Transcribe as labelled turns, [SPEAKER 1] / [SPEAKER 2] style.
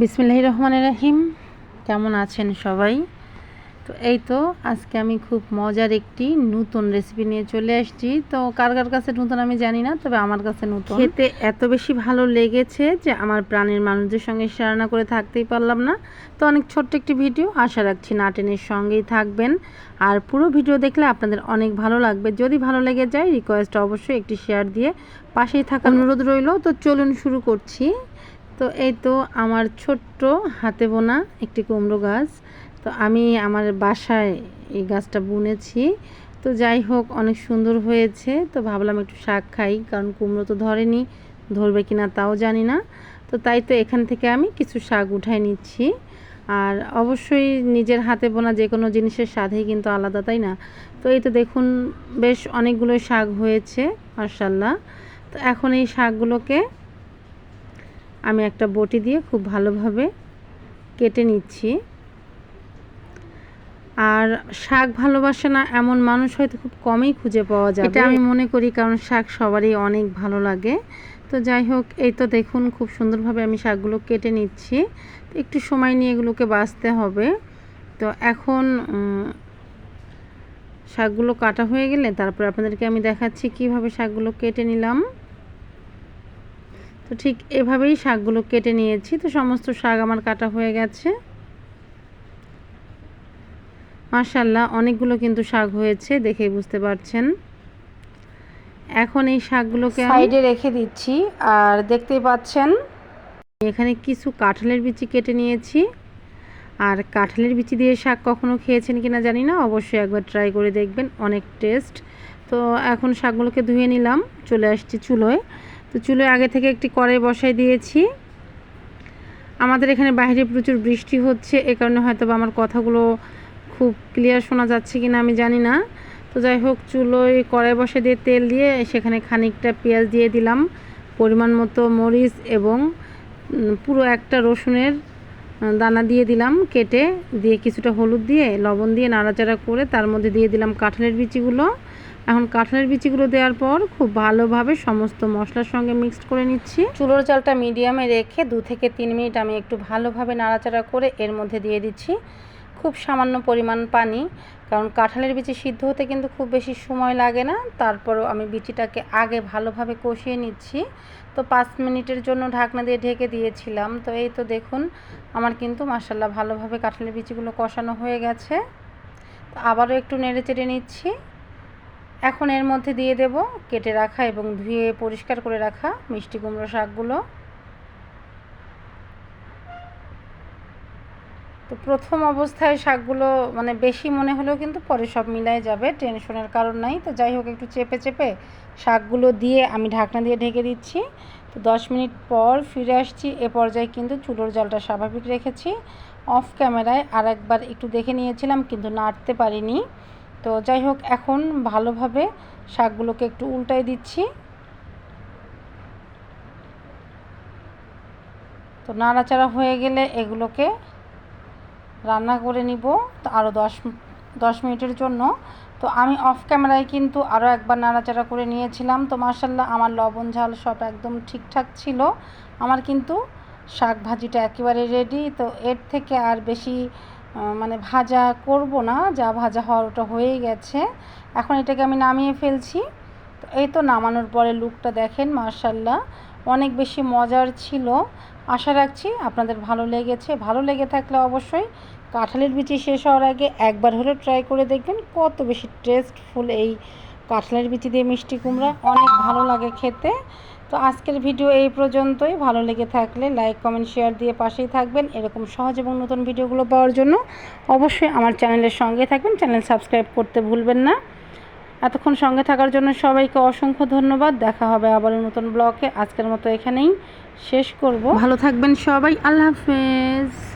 [SPEAKER 1] বিসমিল্লাহ রহমান রাহিম। কেমন আছেন সবাই? তো এই তো, আজকে আমি খুব মজার একটি নতুন রেসিপি নিয়ে চলে আসছি। তো কার কার কাছে নতুন আমি জানি না, তবে আমার কাছে নতুন। খেতে এত বেশি ভালো লেগেছে যে আমার প্রাণের মানুষদের সঙ্গে শেয়ার না করে থাকতেই পারলাম না। তো অনেক ছোট্ট একটি ভিডিও, আশা রাখছি নাটেনের সঙ্গেই থাকবেন। আর পুরো ভিডিও দেখলে আপনাদের অনেক ভালো লাগবে। যদি ভালো লেগে যায় রিকোয়েস্ট অবশ্যই একটি শেয়ার দিয়ে পাশেই থাকা অনুরোধ রইল। তো চলুন শুরু করছি। তো এই তো আমার ছোট্ট হাতে বোনা একটি কুমড়ো গাছ। তো আমি আমার বাসায় এই গাছটা বুনেছি। তো যাই হোক, অনেক সুন্দর হয়েছে। তো ভাবলাম একটু শাক খাই, কারণ কুমড়ো তো ধরেনি, ধরবে কি না তাও জানি না। তো তাই তো এখান থেকে আমি কিছু শাক উঠাই নিচ্ছি। আর অবশ্যই নিজের হাতে বোনা যে কোনো জিনিসের স্বাদেই কিন্তু আলাদা, তাই না? তো এই তো দেখুন, বেশ অনেকগুলো শাক হয়েছে মার্শাল্লাহ তো এখন এই শাকগুলোকে আমি একটা বটি দিয়ে খুব ভালোভাবে কেটে নিচ্ছি। আর শাক ভালোবাসে না এমন মানুষ হয়তো খুব কমই খুঁজে পাওয়া যায় এটা আমি মনে করি কারণ শাক সবারই অনেক ভালো লাগে। তো যাই হোক, এই তো দেখুন খুব সুন্দরভাবে আমি শাকগুলো কেটে নিচ্ছি। একটু সময় নিয়ে এগুলোকে বাঁচতে হবে। তো এখন শাকগুলো কাটা হয়ে গেলে তারপর আপনাদেরকে আমি দেখাচ্ছি কীভাবে শাকগুলো কেটে নিলাম। তো ঠিক এভাবেই শাকগুলো কেটে নিয়েছি। তো সমস্ত শাক আমার কাটা হয়ে গেছে। মাশাল্লাহ অনেকগুলো কিন্তু শাক হয়েছে দেখেই বুঝতে পারছেন। এখন এই শাকগুলোকে সাইডে রেখে দিচ্ছি আর দেখতেই পাচ্ছেন। এখানে কিছু কাঁঠালের বিচি কেটে নিয়েছি। আর কাঁঠালের বিচি দিয়ে শাক কখনো খেয়েছেন কিনা জানি না অবশ্যই একবার ট্রাই করে দেখবেন অনেক টেস্ট। তো এখন শাকগুলোকে ধুয়ে নিলাম চলে আসছি চুলোয়। তো চুলোয় আগে থেকে একটি কড়াই বসাই দিয়েছি। আমাদের এখানে বাইরে প্রচুর বৃষ্টি হচ্ছে, এ কারণে হয়তো বা আমার কথাগুলো খুব ক্লিয়ার শোনা যাচ্ছে কি না আমি জানি না। তো যাই হোক চুলোয় কড়াই বসে দিয়ে তেল দিয়ে সেখানে খানিকটা পেঁয়াজ দিয়ে দিলাম, পরিমাণ মতো মরিচ এবং পুরো একটা রসুনের দানা দিয়ে দিলাম কেটে, দিয়ে কিছুটা হলুদ দিয়ে, লবণ দিয়ে নাড়াচাড়া করে তার মধ্যে দিয়ে দিলাম কাঁঠালের বিচিগুলো। এখন কাঁঠালের বিচিগুলো দেওয়ার পর খুব ভালোভাবে সমস্ত মশলার সঙ্গে মিক্সড করে নিচ্ছি। চুলোর চালটা মিডিয়ামে রেখে দু থেকে তিন মিনিট আমি একটু ভালোভাবে নাড়াচাড়া করে এর মধ্যে দিয়ে দিচ্ছি। খুব সামান্য পরিমাণ পানি, কারণ কাঁঠালের বিচি সিদ্ধ হতে কিন্তু খুব বেশি সময় লাগে না। তারপরও আমি বিচিটাকে আগে ভালোভাবে কষিয়ে নিচ্ছি। তো পাঁচ মিনিটের জন্য ঢাকনা দিয়ে ঢেকে দিয়েছিলাম। তো এই তো দেখুন, আমার কিন্তু মাসাল্লাহ ভালোভাবে কাঁঠালের বিচিগুলো কষানো হয়ে গেছে। আবারও একটু নেড়ে চেড়ে নিচ্ছি। এখন এর মধ্যে দিয়ে দেব, কেটে রাখা এবং ধুয়ে পরিষ্কার করে রাখা মিষ্টি কুমড়ো শাকগুলো। তো প্রথম অবস্থায় শাকগুলো মানে বেশি মনে হলেও কিন্তু পরে সব মিলাই যাবে, টেনশনের কারণ নাই। তো যাই হোক, একটু চেপে চেপে শাকগুলো দিয়ে আমি ঢাকনা দিয়ে ঢেকে দিচ্ছি। তো দশ মিনিট পর ফিরে আসছি, এ পর্যায়ে কিন্তু চুলোর জলটা স্বাভাবিক রেখেছি। অফ ক্যামেরায় আর একবার একটু দেখে নিয়েছিলাম, কিন্তু নাড়তে পারিনি। তো যাই হোক, এখন ভালোভাবে শাকগুলোকে একটু উল্টাই দিচ্ছি। তো নাড়াচাড়া হয়ে গেলে এগুলোকে রান্না করে নিব তো আরও দশ দশ মিনিটের জন্য। তো আমি অফ ক্যামেরায় কিন্তু আরও একবার নাড়াচাড়া করে নিয়েছিলাম। তো মার্শাল্লাহ আমার লবণ ঝাল সব একদম ঠিকঠাক ছিল। আমার কিন্তু শাক ভাজিটা একেবারে রেডি তো এর থেকে আর বেশি মানে ভাজা করব না, যা ভাজা হওয়ার ওটা হয়েই গেছে। এখন এটাকে আমি নামিয়ে ফেলছি। এই তো নামানোর পরে লুকটা দেখেন মার্শাল্লাহ অনেক বেশি মজার ছিল। আশা রাখছি আপনাদের ভালো লেগেছে। ভালো লেগে থাকলে অবশ্যই কাঁঠালের বিচি শেষ হওয়ার আগে একবার হলেও ট্রাই করে দেখবেন কত বেশি টেস্টফুল এই কাঁঠালের বিচি দিয়ে মিষ্টি কুমড়া। অনেক ভালো লাগে খেতে। তো আজকের ভিডিও এই পর্যন্তই। ভালো লেগে থাকলে লাইক কমেন্ট শেয়ার দিয়ে পাশেই থাকবেন। এরকম সহজ এবং নতুন ভিডিওগুলো পাওয়ার জন্য অবশ্যই আমার চ্যানেলের সঙ্গে থাকবেন। চ্যানেল সাবস্ক্রাইব করতে ভুলবেন না। এতক্ষণ সঙ্গে থাকার জন্য সবাইকে অসংখ্য ধন্যবাদ। দেখা হবে আবার নতুন ব্লগে। আজকের মতো এখানেই শেষ করব। ভালো থাকবেন সবাই। আল্লাহ হাফেজ।